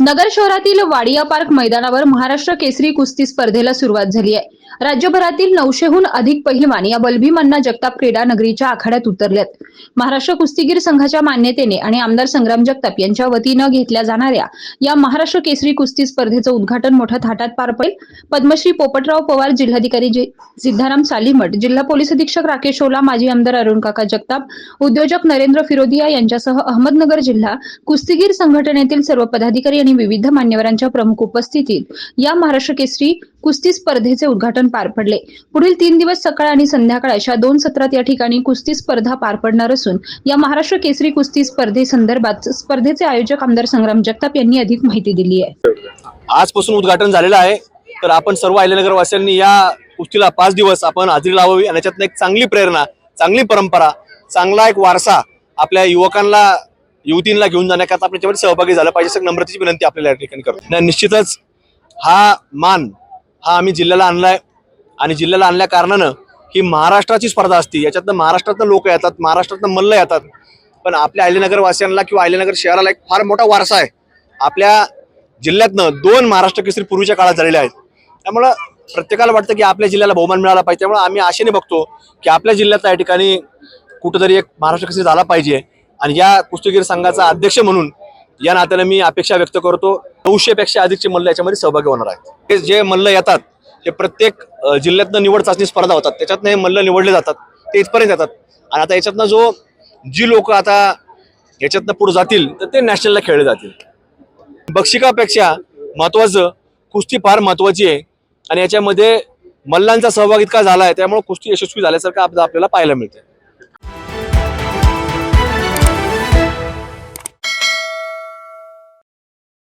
नगर शहरातील वाडिया पार्क मैदानावर महाराष्ट्र केसरी कुस्ती स्पर्धेला सुरुवात झाली आहे. राज्यभरातील नऊशेहून अधिक पहिलवान या बलभीमांना जगताप क्रीडा नगरीच्या आखाड्यात उतरल्यात महाराष्ट्र कुस्तीगीर संघाच्या मान्यतेने आणि आमदार संग्राम जगताप यांच्या वतीनं घेतल्या जाणाऱ्या या महाराष्ट्र केसरी कुस्ती स्पर्धेचं उद्घाटन मोठ्या थाटात पार पडेल. पद्मश्री पोपटराव पवार जिल्हाधिकारी सिद्धाराम सालीमठ जिल्हा पोलीस अधीक्षक राकेश ओला माजी आमदार अरुण काका जगताप उद्योजक नरेंद्र फिरोदिया यांच्यासह अहमदनगर जिल्हा कुस्तीगीर संघटनेतील सर्व पदाधिकारी आणि विविध मान्यवरांच्या प्रमुख उपस्थितीत या महाराष्ट्र केसरी कुस्ती स्पर्धेचे उद्घाटन पार पडले. पुढील तीन दिवस सकाळ आणि संध्याकाळ अशा दोन सत्रात या ठिकाणी कुस्ती स्पर्धा पार पडणार असून या महाराष्ट्र केसरी कुस्ती स्पर्धेसंदर्भात स्पर्धेचे आयोजक आमदार संग्राम जगताप यांनी अधिक माहिती दिली आहे. आजपासून उद्घाटन झालेलं आहे. तर आपण सर्व अहिल्यानगर या कुस्तीला पाच दिवस आपण हजेरी लावावी आणि याच्यातनं एक चांगली प्रेरणा चांगली परंपरा चांगला एक वारसा आपल्या युवकांना युवतींना घेऊन जाण्याकरता आपण याच्यामध्ये सहभागी झालं पाहिजे असं नम्रतेची विनंती आपल्याला या ठिकाणी करतो. निश्चितच हा मान हा आम्ही जिल्ह्याला आणलाय. आणि जिल्ह्याला आणल्या कारणानं ही महाराष्ट्राची स्पर्धा असते. याच्यातनं महाराष्ट्रातनं लोक येतात महाराष्ट्रातनं मल्ल येतात. पण आपल्या अहिल्यानगर वासियांना किंवा अहिल्यानगर शहराला एक फार मोठा वारसा आहे. आपल्या जिल्ह्यातनं दोन महाराष्ट्र केसरी पूर्वीच्या काळात झालेल्या आहेत. त्यामुळं प्रत्येकाला वाटतं की आपल्या जिल्ह्याला बहुमान मिळाला पाहिजे. त्यामुळे आम्ही आशेने बघतो की आपल्या जिल्ह्यात या ठिकाणी कुठंतरी एक महाराष्ट्र केसरी झाला पाहिजे. आणि या कुस्तीगीर संघाचा अध्यक्ष म्हणून या नात्याने मी अपेक्षा व्यक्त करतो नऊशेपेक्षा अधिकचे मल्ल याच्यामध्ये सहभागी होणार आहेत. हे जे मल्ल येतात ते प्रत्येक जिल्ह्यातनं निवड चाचणी स्पर्धा होतात. त्याच्यातनं हे मल्ल निवडले जातात. ते इथपर्यंत येतात. आणि आता याच्यातनं जो जी लोक आता याच्यातनं पुढे जातील तर ते नॅशनलला खेळले जातील. बक्षिकापेक्षा महत्वाचं कुस्ती फार महत्वाची आहे. आणि याच्यामध्ये मल्लांचा सहभाग इतका झाला आहे त्यामुळे कुस्ती यशस्वी झाल्यासारखं आपल्याला पाहायला मिळते